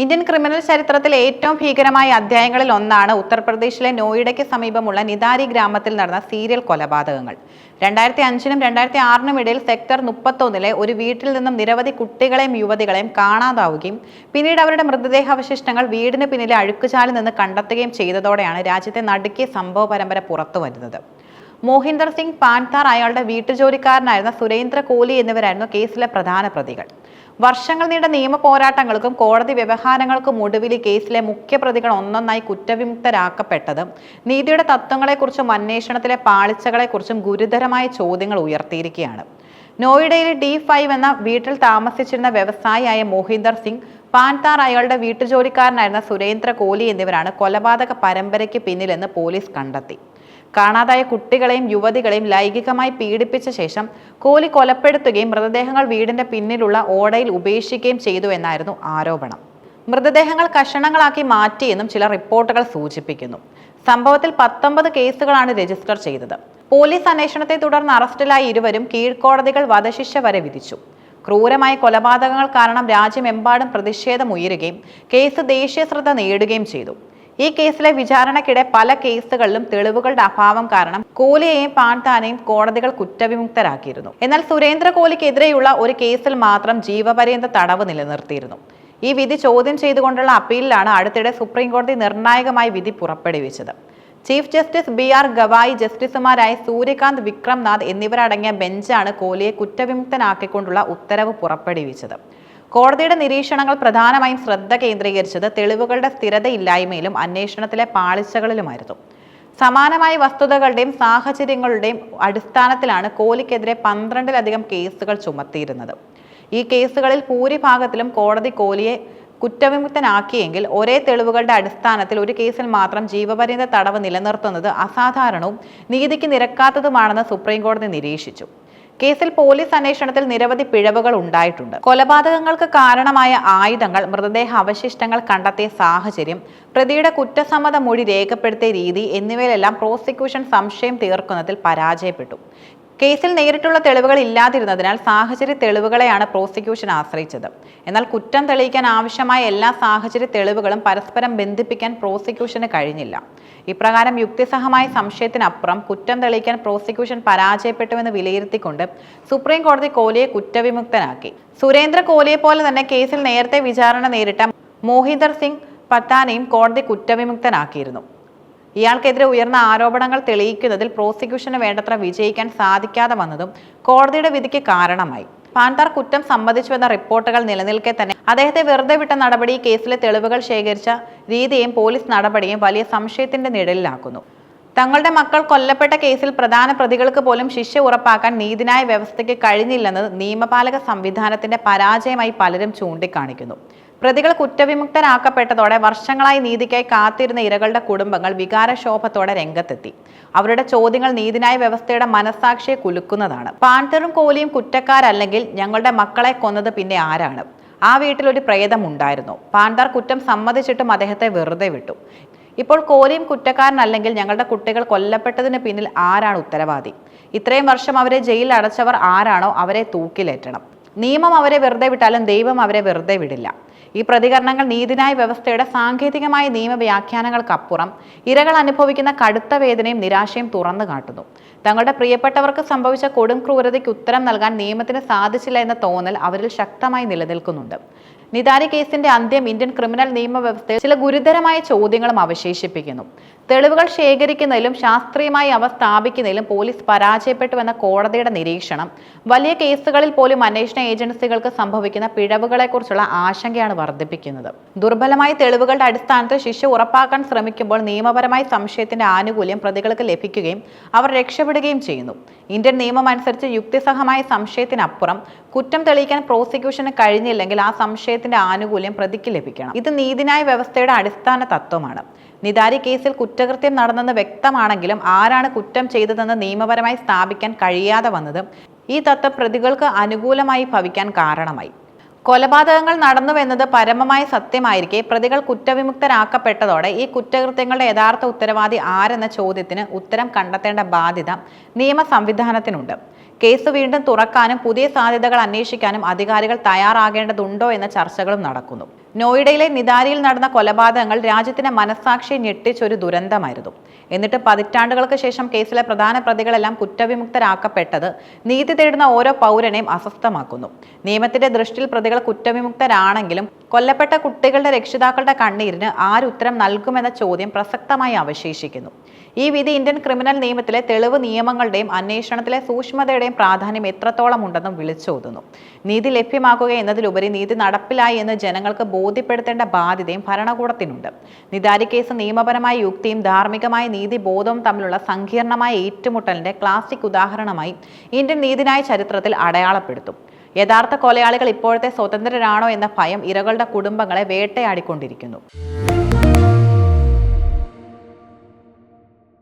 Indian criminal ചരിത്രത്തിലെ ഏറ്റവും ഭീകരമായ അധ്യായങ്ങളിൽ ഒന്നാണ് ഉത്തർപ്രദേശിലെ നോയിഡയ്ക്ക് സമീപമുള്ള നിതാരി ഗ്രാമത്തിൽ നടന്ന സീരിയൽ കൊലപാതകങ്ങൾ. രണ്ടായിരത്തി അഞ്ചിനും രണ്ടായിരത്തി ആറിനും ഇടയിൽ സെക്ടർ മുപ്പത്തൊന്നിലെ ഒരു വീട്ടിൽ നിന്നും നിരവധി കുട്ടികളെയും യുവതികളെയും കാണാതാവുകയും പിന്നീട് അവരുടെ മൃതദേഹാവശിഷ്ടങ്ങൾ വീടിന് പിന്നിലെ അഴുക്കുചാലിൽ നിന്ന് കണ്ടെത്തുകയും ചെയ്തതോടെയാണ് രാജ്യത്തെ നടുക്കിയ സംഭവ പരമ്പര പുറത്തു വരുന്നത് മോഹിന്ദർ സിംഗ് പാൻതാർ അയാളുടെ വീട്ടുജോലിക്കാരനായിരുന്ന സുരേന്ദ്ര കോലി എന്നിവരായിരുന്നു കേസിലെ പ്രധാന പ്രതികൾ. വർഷങ്ങൾ നീണ്ട നിയമ പോരാട്ടങ്ങൾക്കും കോടതി വ്യവഹാരങ്ങൾക്കും ഒടുവിൽ കേസിലെ മുഖ്യപ്രതികൾ ഒന്നൊന്നായി കുറ്റവിമുക്തരാക്കപ്പെട്ടതും നീതിയുടെ തത്വങ്ങളെക്കുറിച്ചും അന്വേഷണത്തിലെ പാളിച്ചകളെക്കുറിച്ചും ഗുരുതരമായ ചോദ്യങ്ങൾ ഉയർത്തിയിരിക്കുകയാണ്. നോയിഡയിലെ ഡി ഫൈവ് എന്ന വീട്ടിൽ താമസിച്ചിരുന്ന വ്യവസായിയായ മോഹിന്ദർ സിംഗ് പാൻതാർ അയാളുടെ വീട്ടുജോലിക്കാരനായിരുന്ന സുരേന്ദ്ര കോലി എന്നിവരാണ് കൊലപാതക പരമ്പരയ്ക്ക് പിന്നിലെന്ന് പോലീസ് കണ്ടെത്തി. കാണാതായ കുട്ടികളെയും യുവതികളെയും ലൈംഗികമായി പീഡിപ്പിച്ച ശേഷം കോലി കൊലപ്പെടുത്തുകയും മൃതദേഹങ്ങൾ വീടിന്റെ പിന്നിലുള്ള ഓടയിൽ ഉപേക്ഷിക്കുകയും ചെയ്തു എന്നായിരുന്നു ആരോപണം. മൃതദേഹങ്ങൾ കഷണങ്ങളാക്കി മാറ്റിയെന്നും ചില റിപ്പോർട്ടുകൾ സൂചിപ്പിക്കുന്നു. സംഭവത്തിൽ പത്തൊമ്പത് കേസുകളാണ് രജിസ്റ്റർ ചെയ്തത്. പോലീസ് അന്വേഷണത്തെ തുടർന്ന് അറസ്റ്റിലായ ഇരുവരും കീഴ്ക്കോടതികൾ വധശിക്ഷ വരെ വിധിച്ചു. ക്രൂരമായ കൊലപാതകങ്ങൾ കാരണം രാജ്യമെമ്പാടും പ്രതിഷേധം ഉയരുകയും കേസ് ദേശീയ ശ്രദ്ധ നേടുകയും ചെയ്തു. ഈ കേസിലെ വിചാരണയ്ക്കിടെ പല കേസുകളിലും തെളിവുകളുടെ അഭാവം കാരണം കോലിയെയും പാൻതാനെയും കോടതികൾ കുറ്റവിമുക്തരാക്കിയിരുന്നു. എന്നാൽ സുരേന്ദ്ര കോലിക്കെതിരെയുള്ള ഒരു കേസിൽ മാത്രം ജീവപര്യന്ത തടവ് നിലനിർത്തിയിരുന്നു. ഈ വിധി ചോദ്യം ചെയ്തുകൊണ്ടുള്ള അപ്പീലിലാണ് അടുത്തിടെ സുപ്രീം കോടതി നിർണായകമായി വിധി പുറപ്പെടുവിച്ചത്. Chief justice B R Gavai ജസ്റ്റിസുമാരായ സൂര്യകാന്ത് വിക്രംനാഥ് എന്നിവരടങ്ങിയ ബെഞ്ചാണ് കോഹ്ലിയെ കുറ്റവിമുക്തനാക്കിക്കൊണ്ടുള്ള ഉത്തരവ് പുറപ്പെടുവിച്ചത്. കോടതിയുടെ നിരീക്ഷണങ്ങൾ പ്രധാനമായും ശ്രദ്ധ കേന്ദ്രീകരിച്ചത് തെളിവുകളുടെ സ്ഥിരതയില്ലായ്മയിലും അന്വേഷണത്തിലെ പാളിച്ചകളിലുമായിരുന്നു. സമാനമായ വസ്തുതകളുടെയും സാഹചര്യങ്ങളുടെയും അടിസ്ഥാനത്തിലാണ് കോഹ്ലിക്കെതിരെ പന്ത്രണ്ടിലധികം കേസുകൾ ചുമത്തിയിരുന്നത്. ഈ കേസുകളിൽ ഭൂരിഭാഗത്തിലും കോടതി കോലിയെ കുറ്റവിമുക്തനാക്കിയെങ്കിൽ ഒരേ തെളിവുകളുടെ അടിസ്ഥാനത്തിൽ ഒരു കേസിൽ മാത്രം ജീവപര്യന്ത തടവ് നിലനിർത്തുന്നത് അസാധാരണവും നീതിക്ക് നിരക്കാത്തതുമാണെന്ന് സുപ്രീംകോടതി നിരീക്ഷിച്ചു. കേസിൽ പോലീസ് അന്വേഷണത്തിൽ നിരവധി പിഴവുകൾ ഉണ്ടായിട്ടുണ്ട്. കൊലപാതകങ്ങൾക്ക് കാരണമായ ആയുധങ്ങൾ മൃതദേഹ അവശിഷ്ടങ്ങൾ കണ്ടെത്തിയ സാഹചര്യം പ്രതിയുടെ കുറ്റസമ്മത മൊഴി രേഖപ്പെടുത്തിയ രീതി എന്നിവയിലെല്ലാം പ്രോസിക്യൂഷൻ സംശയം തീർക്കുന്നതിൽ പരാജയപ്പെട്ടു. കേസിൽ നേരിട്ടുള്ള തെളിവുകൾ ഇല്ലാതിരുന്നതിനാൽ സാഹചര്യ തെളിവുകളെയാണ് പ്രോസിക്യൂഷൻ ആശ്രയിച്ചത്. എന്നാൽ കുറ്റം തെളിയിക്കാൻ ആവശ്യമായ എല്ലാ സാഹചര്യ തെളിവുകളും പരസ്പരം ബന്ധിപ്പിക്കാൻ പ്രോസിക്യൂഷന് കഴിഞ്ഞില്ല. ഇപ്രകാരം യുക്തിസഹമായ സംശയത്തിനപ്പുറം കുറ്റം തെളിയിക്കാൻ പ്രോസിക്യൂഷൻ പരാജയപ്പെട്ടുവെന്ന് വിലയിരുത്തിക്കൊണ്ട് സുപ്രീം കോടതി കോലിയെ കുറ്റവിമുക്തനാക്കി. സുരേന്ദ്ര കോലിയെ പോലെ തന്നെ കേസിൽ നേരത്തെ വിചാരണ നേരിട്ട മോഹിന്ദർ സിംഗ് പത്താനെയും കോടതി കുറ്റവിമുക്തനാക്കിയിരുന്നു. ഇയാൾക്കെതിരെ ഉയർന്ന ആരോപണങ്ങൾ തെളിയിക്കുന്നതിൽ പ്രോസിക്യൂഷന് വേണ്ടത്ര വിജയിക്കാൻ സാധിക്കാതെ വന്നതും കോടതിയുടെ വിധിക്ക് കാരണമായി. പാൻതാർ കുറ്റം സമ്മതിച്ചുവെന്ന റിപ്പോർട്ടുകൾ നിലനിൽക്കെ തന്നെ അദ്ദേഹത്തെ വെറുതെ വിട്ട നടപടി കേസിലെ തെളിവുകൾ ശേഖരിച്ച രീതിയും പോലീസ് നടപടിയും വലിയ സംശയത്തിന്റെ നിഴലിലാക്കുന്നു. തങ്ങളുടെ മക്കൾ കൊല്ലപ്പെട്ട കേസിൽ പ്രധാന പ്രതികൾക്ക് പോലും ശിക്ഷ ഉറപ്പാക്കാൻ നീതിന്യായ വ്യവസ്ഥയ്ക്ക് കഴിഞ്ഞില്ലെന്നത് നിയമപാലക സംവിധാനത്തിന്റെ പരാജയമായി പലരും ചൂണ്ടിക്കാണിക്കുന്നു. പ്രതികൾ കുറ്റവിമുക്തരാക്കപ്പെട്ടതോടെ വർഷങ്ങളായി നീതിക്കായി കാത്തിരുന്ന ഇരകളുടെ കുടുംബങ്ങൾ വികാരക്ഷോഭത്തോടെ രംഗത്തെത്തി. അവരുടെ ചോദ്യങ്ങൾ നീതിന്യായ വ്യവസ്ഥയുടെ മനസ്സാക്ഷിയെ കുലുക്കുന്നതാണ്. പാൻതറും കോലിയും കുറ്റക്കാരല്ലെങ്കിൽ ഞങ്ങളുടെ മക്കളെ കൊന്നത് പിന്നെ ആരാണ്? ആ വീട്ടിൽ ഒരു പ്രേതമുണ്ടായിരുന്നു. പാൻതാർ കുറ്റം സമ്മതിച്ചിട്ടും അദ്ദേഹത്തെ വെറുതെ വിട്ടു. ഇപ്പോൾ കോലിയും കുറ്റക്കാരനല്ലെങ്കിൽ ഞങ്ങളുടെ കുട്ടികൾ കൊല്ലപ്പെട്ടതിന് പിന്നിൽ ആരാണ് ഉത്തരവാദി? ഇത്രയും വർഷം അവരെ ജയിലിൽ അടച്ചവർ ആരാണോ അവരെ തൂക്കിലേറ്റണം. നിയമം അവരെ വെറുതെ വിട്ടാലും ദൈവം അവരെ വെറുതെ വിടില്ല. ഈ പ്രതികരണങ്ങൾ നീതിന്യായ വ്യവസ്ഥയുടെ സാങ്കേതികമായ നിയമവ്യാഖ്യാനങ്ങൾക്കപ്പുറം ഇരകൾ അനുഭവിക്കുന്ന കടുത്ത വേദനയും നിരാശയും തുറന്നു കാട്ടുന്നു. തങ്ങളുടെ പ്രിയപ്പെട്ടവർക്ക് സംഭവിച്ച കൊടും ക്രൂരതയ്ക്ക് ഉത്തരം നൽകാൻ നിയമത്തിന് സാധിച്ചില്ല എന്ന തോന്നൽ അവരിൽ ശക്തമായി നിലനിൽക്കുന്നുണ്ട്. നിദാരി കേസിന്റെ അന്ത്യം ഇന്ത്യൻ ക്രിമിനൽ നിയമവ്യവസ്ഥയിൽ ചില ഗുരുതരമായ ചോദ്യങ്ങളും അവശേഷിപ്പിക്കുന്നു. തെളിവുകൾ ശേഖരിക്കുന്നതിലും ശാസ്ത്രീയമായി അവ സ്ഥാപിക്കുന്നതിലും പോലീസ് പരാജയപ്പെട്ടുവെന്ന കോടതിയുടെ നിരീക്ഷണം വലിയ കേസുകളിൽ പോലും അന്വേഷണ ഏജൻസികൾക്ക് സംഭവിക്കുന്ന പിഴവുകളെക്കുറിച്ചുള്ള ആശങ്കയാണ് വർദ്ധിപ്പിക്കുന്നത്. ദുർബലമായ തെളിവുകളുടെ അടിസ്ഥാനത്തിൽ ശിക്ഷ ഉറപ്പാക്കാൻ ശ്രമിക്കുമ്പോൾ നിയമപരമായ സംശയത്തിന്റെ ആനുകൂല്യം പ്രതികൾക്ക് ലഭിക്കുകയും അവർ രക്ഷപ്പെടുകയും ചെയ്യുന്നു. ഇന്ത്യൻ നിയമം അനുസരിച്ച് യുക്തിസഹമായ സംശയത്തിനപ്പുറം കുറ്റം തെളിയിക്കാൻ പ്രോസിക്യൂഷന് കഴിഞ്ഞില്ലെങ്കിൽ ആ സംശയത്തിന്റെ ആനുകൂല്യം പ്രതിക്ക് ലഭിക്കണം. ഇത് നീതിന്യായ വ്യവസ്ഥയുടെ അടിസ്ഥാന തത്വമാണ്. നിതാരി കേസിൽ കുറ്റകൃത്യം നടന്നെന്ന് വ്യക്തമാണെങ്കിലും ആരാണ് കുറ്റം ചെയ്തതെന്ന് നിയമപരമായി സ്ഥാപിക്കാൻ കഴിയാതെ വന്നത് ഈ തത്വം പ്രതികൾക്ക് അനുകൂലമായി ഭവിക്കാൻ കാരണമായി. കൊലപാതകങ്ങൾ നടന്നുവെന്നത് പരമമായ സത്യമായിരിക്കെ പ്രതികൾ കുറ്റവിമുക്തരാക്കപ്പെട്ടതോടെ ഈ കുറ്റകൃത്യങ്ങളുടെ യഥാർത്ഥ ഉത്തരവാദി ആരെന്ന ചോദ്യത്തിന് ഉത്തരം കണ്ടെത്തേണ്ട ബാധ്യത നിയമ സംവിധാനത്തിനുണ്ട് കേസ് വീണ്ടും തുറക്കാനും പുതിയ സാധ്യതകൾ അന്വേഷിക്കാനും അധികാരികൾ തയ്യാറാകേണ്ടതുണ്ടോ എന്ന ചർച്ചകളും നടക്കുന്നു. നോയിഡയിലെ നിദാരിയിൽ നടന്ന കൊലപാതകങ്ങൾ രാജ്യത്തിന്റെ മനസാക്ഷിയെ ഞെട്ടിച്ചൊരു ദുരന്തമായിരുന്നു. എന്നിട്ട് പതിറ്റാണ്ടുകൾക്ക് ശേഷം കേസിലെ പ്രധാന പ്രതികളെല്ലാം കുറ്റവിമുക്തരാക്കപ്പെട്ടത് നീതി തേടുന്ന ഓരോ പൗരനെയും അസ്വസ്ഥമാക്കുന്നു. നിയമത്തിന്റെ ദൃഷ്ടിയിൽ പ്രതികൾ കുറ്റവിമുക്തരാണെങ്കിലും കൊല്ലപ്പെട്ട കുട്ടികളുടെ രക്ഷിതാക്കളുടെ കണ്ണീരിന് ആരുത്തരം നൽകുമെന്ന ചോദ്യം പ്രസക്തമായി അവശേഷിക്കുന്നു. ഈ വിധി ഇന്ത്യൻ ക്രിമിനൽ നിയമത്തിലെ തെളിവ് നിയമങ്ങളുടെയും അന്വേഷണത്തിലെ സൂക്ഷ്മതയുടെയും പ്രാധാന്യം എത്രത്തോളം ഉണ്ടെന്നും വിളിച്ചോതുന്നു. നീതി ലഭ്യമാക്കുക എന്നതിലുപരി നീതി നടപ്പിലായി എന്ന് ജനങ്ങൾക്ക് ബോധ്യപ്പെടുത്തേണ്ട ബാധ്യതയും ഭരണകൂടത്തിനുണ്ട്. നിതാരി കേസ് നിയമപരമായ യുക്തിയും ധാർമ്മികമായ നീതിബോധവും തമ്മിലുള്ള സങ്കീർണമായ ഏറ്റുമുട്ടലിന്റെ ക്ലാസിക് ഉദാഹരണമായി ഇന്ത്യൻ നീതിനായ ചരിത്രത്തിൽ അടയാളപ്പെടുത്തും. യഥാർത്ഥ കൊലയാളികൾ ഇപ്പോഴത്തെ സ്വതന്ത്രരാണോ എന്ന ഭയം ഇരകളുടെ കുടുംബങ്ങളെ വേട്ടയാടിക്കൊണ്ടിരിക്കുന്നു.